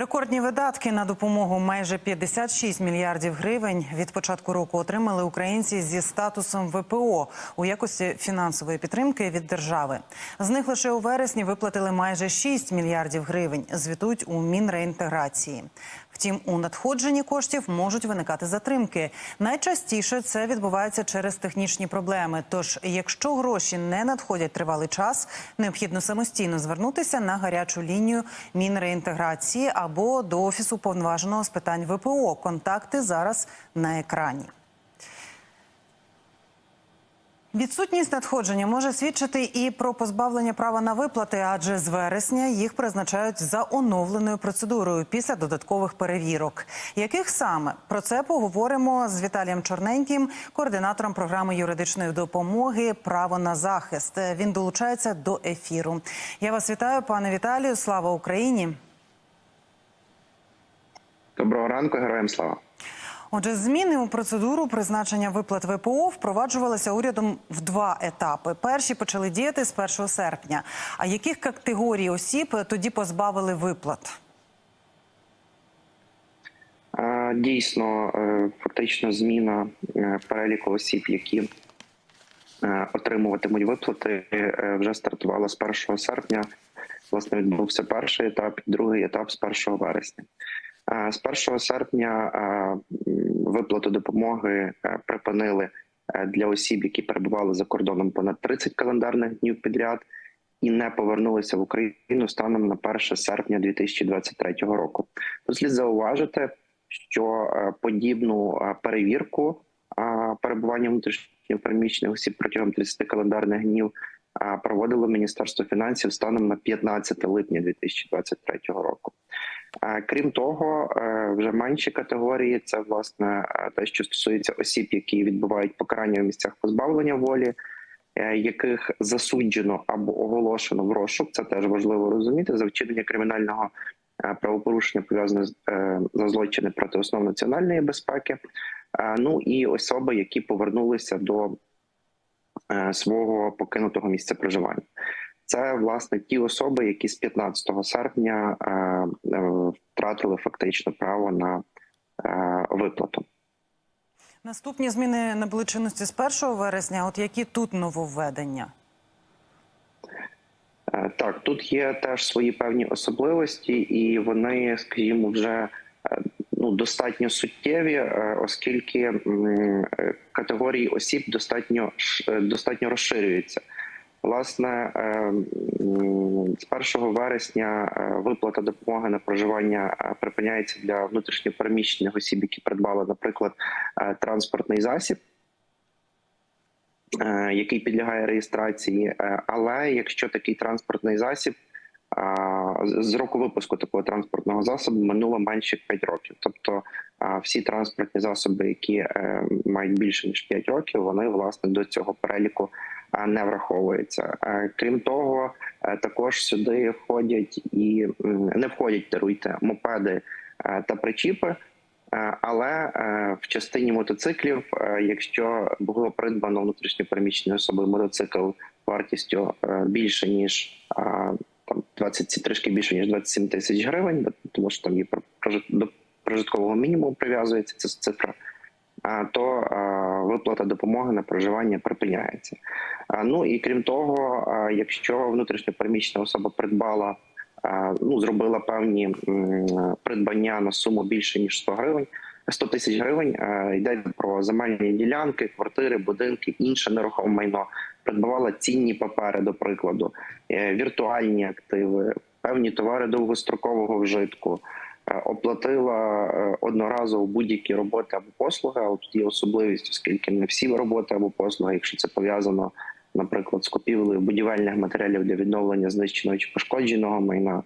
Рекордні видатки на допомогу майже 56 мільярдів гривень від початку року отримали українці зі статусом ВПО у якості фінансової підтримки від держави. З них лише у вересні виплатили майже 6 мільярдів гривень. Звітують у Мінреінтеграції. Втім, у надходженні коштів можуть виникати затримки. Найчастіше це відбувається через технічні проблеми. Тож, якщо гроші не надходять тривалий час, необхідно самостійно звернутися на гарячу лінію Мінреінтеграції або до офісу повноваженого з питань ВПО. Контакти зараз на екрані. Відсутність надходження може свідчити і про позбавлення права на виплати, адже з вересня їх призначають за оновленою процедурою після додаткових перевірок. Яких саме про це поговоримо з Віталієм Чорненьким, координатором програми юридичної допомоги Право на захист. Він долучається до ефіру. Я вас вітаю, пане Віталію. Слава Україні. Доброго ранку, героям слава. Отже, зміни у процедуру призначення виплат ВПО впроваджувалися урядом в два етапи. Перші почали діяти з 1 серпня. А яких категорій осіб тоді позбавили виплат? Е, Дійсно, е, фактично зміна е, переліку осіб, які отримуватимуть виплати, вже стартувала з 1 серпня. Власне, відбувся перший етап, другий етап з 1 вересня. З 1 серпня виплату допомоги е, припинили е, для осіб, які перебували за кордоном понад 30 календарних днів підряд і не повернулися в Україну станом на 1 серпня 2023 року. Тут слід зауважити, що е, подібну перевірку перебування внутрішньопереміщених осіб протягом 30 календарних днів проводило Міністерство фінансів станом на 15 липня 2023 року. Крім того, е, вже менші категорії це власне е, те, що стосується осіб, які відбувають покарання в місцях позбавлення волі, е, яких засуджено або оголошено в розшук. Це теж важливо розуміти за вчинення кримінального правопорушення пов'язане за злочини проти основ національної безпеки. Ну і особи, які повернулися до свого покинутого місця проживання. Це власне ті особи, які з 15 серпня е, е, втратили фактично право на е, виплату. Наступні зміни набули чинності з 1 вересня. От які тут нововведення? Так, тут є теж свої певні особливості, і вони, скажімо, вже ну достатньо суттєві, оскільки категорії осіб достатньо достатньо розширюються. Власне, е, з 1 вересня е, виплата допомоги на проживання е, припиняється для внутрішньопереміщених осіб, які придбали, наприклад, транспортний засіб. Який підлягає реєстрації, але якщо такий транспортний засіб з року випуску такого транспортного засобу минуло менше 5 років. Тобто всі транспортні засоби, які е, мають більше ніж 5 років, вони власне до цього переліку не враховуються. Крім того, е, також сюди входять і не входять даруйте мопеди е, та причіпи. Але в частині мотоциклів, якщо було придбано внутрішньопереміщеною особою мотоцикл вартістю більше ніж там 20, трішки більше ніж 27 тисяч гривень, тому що там прожит- до прожиткового мінімуму прив'язується ця цифра. То виплата допомоги на проживання припиняється. Ну і крім того, якщо внутрішньопереміщена особа придбала, ну зробила певні придбання на суму більше ніж 100 гривень, 100 тисяч гривень, йде про земельні ділянки, квартири, будинки, інше нерухоме майно, придбавала цінні папери, до прикладу, е, віртуальні активи, певні товари довгострокового вжитку. е, Оплатила е, одноразово будь-які роботи або послуги, А тут є особливість, оскільки не всі роботи або послуги, якщо це пов'язано, наприклад, з купівлею будівельних матеріалів для відновлення знищеного чи пошкодженого майна,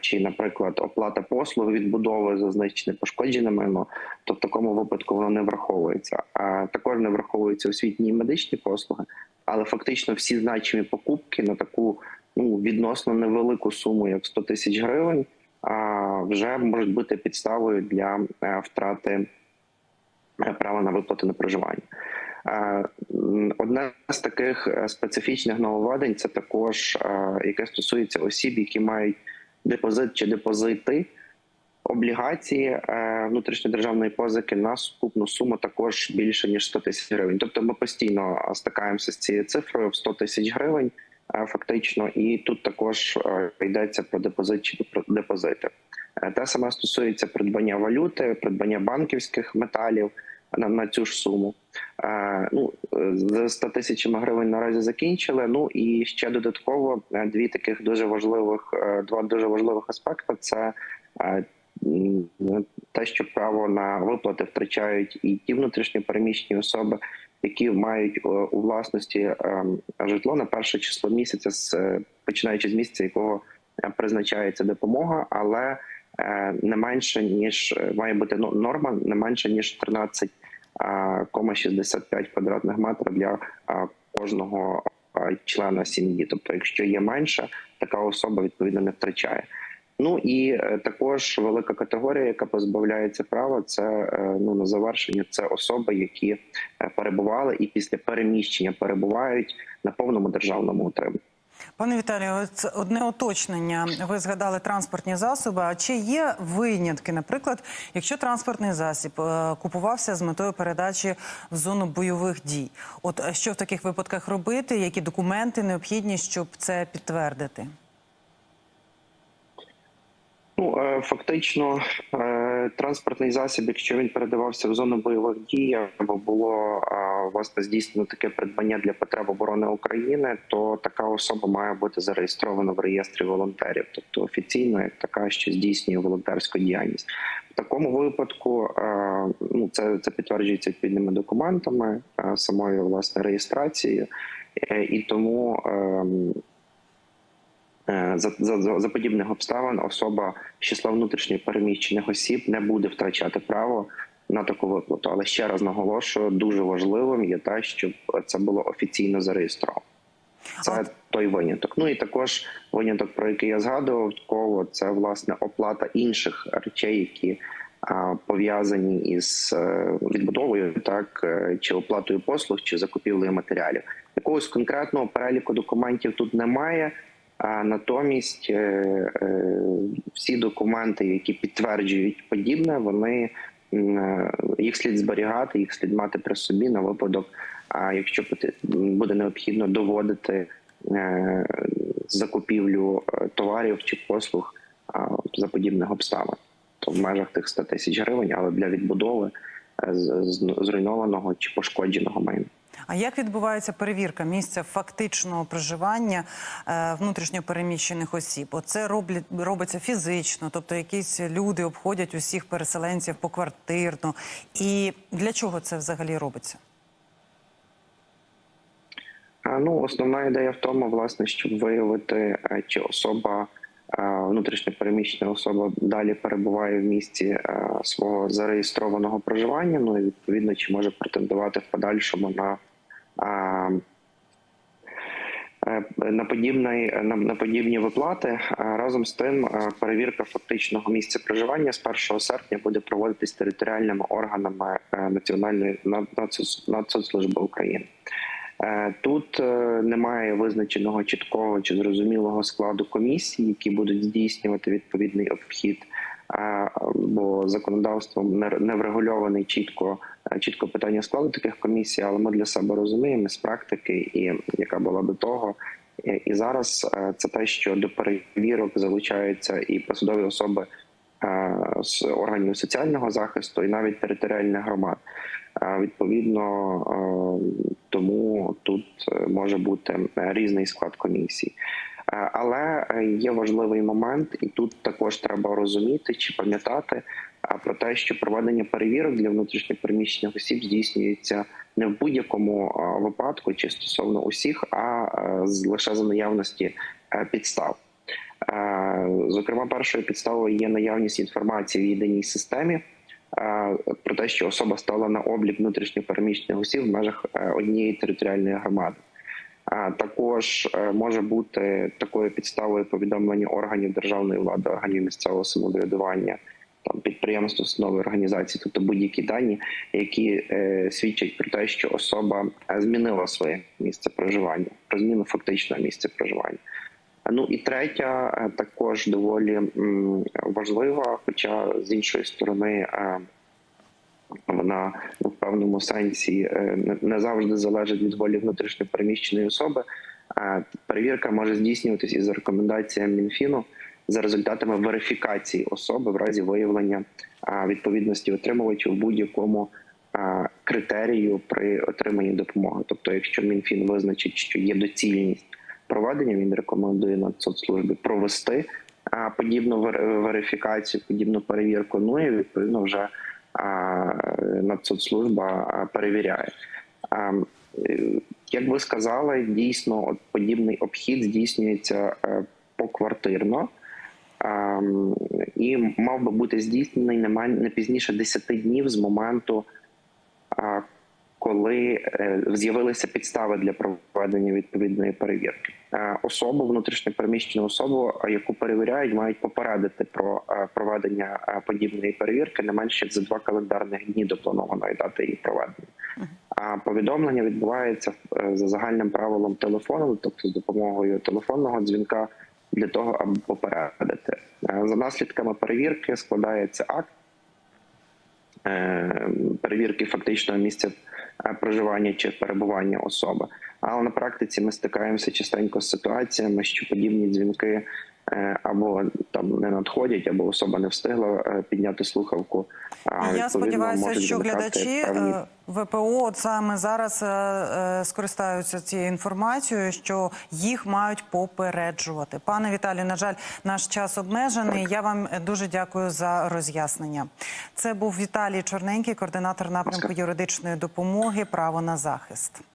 чи, наприклад, оплата послуг відбудови за знищене пошкоджене майно, то в такому випадку воно не враховується. А також не враховуються освітні і медичні послуги, але фактично всі значимі покупки на таку ну відносно невелику суму, як 100 тисяч гривень, вже можуть бути підставою для е, втрати е, права на виплату на проживання. Одне з таких е, специфічних нововведень це також е, яке стосується осіб, які мають депозит чи депозити облігації е, внутрішньодержавної позики на сукупну суму також більше ніж 100 тисяч гривень. Тобто ми постійно стикаємося з цією цифрою в 100 тисяч гривень, фактично, і тут також йдеться про депозит чи про депозити. Те саме стосується придбання валюти, придбання банківських металів на, на цю ж суму. Е, ну, з 100 тисячами гривень наразі закінчили. Ну і ще додатково е, дві таких дуже важливих, е, два дуже важливих аспекти: це е, те, що право на виплати втрачають і ті внутрішньо переміщені особи, які мають у власності е, житло на перше число місяця, починаючи з місяця, якого призначається допомога, але не менше ніж має бути ну, норма не менше ніж 13 0,65 квадратних метрів для кожного члена сім'ї. Тобто, якщо є менше, така особа відповідно не втрачає. Ну і е, також велика категорія, яка позбавляється права, це е, ну на завершення. Це особи, які е, перебували і після переміщення перебувають на повному державному утриманні. Пане Віталію, одне уточнення. Ви згадали транспортні засоби. А чи є винятки, наприклад, якщо транспортний засіб е, купувався з метою передачі в зону бойових дій? От е, що в таких випадках робити? Які документи необхідні, щоб це підтвердити? Ну е, фактично, е, транспортний засіб, якщо він передавався в зону бойових дій, або було е, власне здійснено таке придбання для потреб оборони України, то така особа має бути зареєстрована в реєстрі волонтерів, тобто офіційно як така, що здійснює волонтерську діяльність. В такому випадку ну це, це підтверджується відповідними документами, самою власне реєстрацією, і тому. Ем, за, за, за подібних обставин особа з числа внутрішньо переміщених осіб не буде втрачати право на таку виплату. Але ще раз наголошую, дуже важливим є те, щоб це було офіційно зареєстровано. Це той виняток. Ну і також виняток, про який я згадував, коло це власне оплата інших речей, які а, пов'язані із е, відбудовою, так е, чи оплатою послуг, чи закупівлею матеріалів. Якогось конкретного переліку документів тут немає. А натомість е, е, всі документи, які підтверджують подібне, вони е, їх слід зберігати, їх слід мати при собі на випадок. Якщо буде необхідно доводити закупівлю товарів чи послуг за подібних обставин, то в межах тих 100 тисяч гривень, але для відбудови зруйнованого чи пошкодженого майна. А як відбувається перевірка місця фактичного проживання е, внутрішньопереміщених осіб? Оце роблять робиться фізично, тобто якісь люди обходять усіх переселенців поквартирно. І для чого це взагалі робиться? Ну, основна ідея в тому, власне, щоб виявити, е, чи особа внутрішньо переміщена особа далі перебуває в місці е, свого зареєстрованого проживання. Ну і відповідно, чи може претендувати в подальшому на е, на подібні, на, подібні виплати разом з тим е, перевірка фактичного місця проживання з 1 серпня буде проводитись територіальними органами Національної Нацслужби України. Е, тут е, немає визначеного чіткого чи зрозумілого складу комісій, які будуть здійснювати відповідний обхід, е, бо законодавством не врегульований чітко чітко питання складу таких комісій, але ми для себе розуміємо з практики, і яка була до того. І зараз це те, що до перевірок залучаються і посадові особи з органів соціального захисту, і навіть територіальних громад. Відповідно, тому тут е, може бути різний склад комісії. Але е, є важливий момент, і тут також треба розуміти чи пам'ятати про те, що проведення перевірок для внутрішньопереміщених осіб здійснюється не в будь-якому випадку, чи стосовно усіх, а лише за наявності е, підстав. Зокрема, першою підставою є наявність інформації в єдиній системі про те, що особа стала на облік внутрішньопереміщених осіб в межах е, однієї територіальної громади. Також е, може бути такою підставою повідомлення органів державної влади, органів місцевого самоврядування, там підприємств, установи організації, тобто будь-які дані, які е, свідчать про те, що особа змінила своє місце проживання, про зміну фактичного місця проживання. Ну і третя е, також доволі важлива, хоча з іншої сторони. е, Вона певному сенсі е, не- завжди залежить від волі внутрішньопереміщеної особи. Перевірка може здійснюватися із рекомендаціями Мінфіну за результатами верифікації особи в разі виявлення відповідності отримувачів будь-якому критерію при отриманні допомоги. Тобто, якщо Мінфін визначить, що є доцільність проведення, він рекомендує Нацсоцслужбі провести е, подібну вер- верифікацію, подібну перевірку. Ну і відповідно вже Нацсоцслужба перевіряє. Як ви сказали, дійсно от подібний обхід здійснюється е, поквартирно. І мав би бути здійснений не пізніше 10 днів з моменту, коли е, з'явилися підстави для проведення відповідної перевірки. Е, Особу, внутрішньопереміщену особу, е, яку перевіряють, мають попередити про проведення подібної перевірки не менше за два календарних дні до планованої дати її проведення. А повідомлення відбувається за загальним правилом телефону, тобто з допомогою телефонного дзвінка, для того, аби попередити. За наслідками перевірки складається акт перевірки фактичного місця проживання чи перебування особи. Але на практиці ми стикаємося частенько з ситуаціями, що подібні дзвінки е, або там не надходять, або особа не встигла е, підняти слухавку. А, Я сподіваюся, що глядачі певні е, ВПО от саме зараз е, е, скористаються цією інформацією, що їх мають попереджувати. Пане Віталію, на жаль, наш час обмежений. Я вам дуже дякую за роз'яснення. Це був Віталій Чорненький, координатор напрямку юридичної допомоги Право на захист.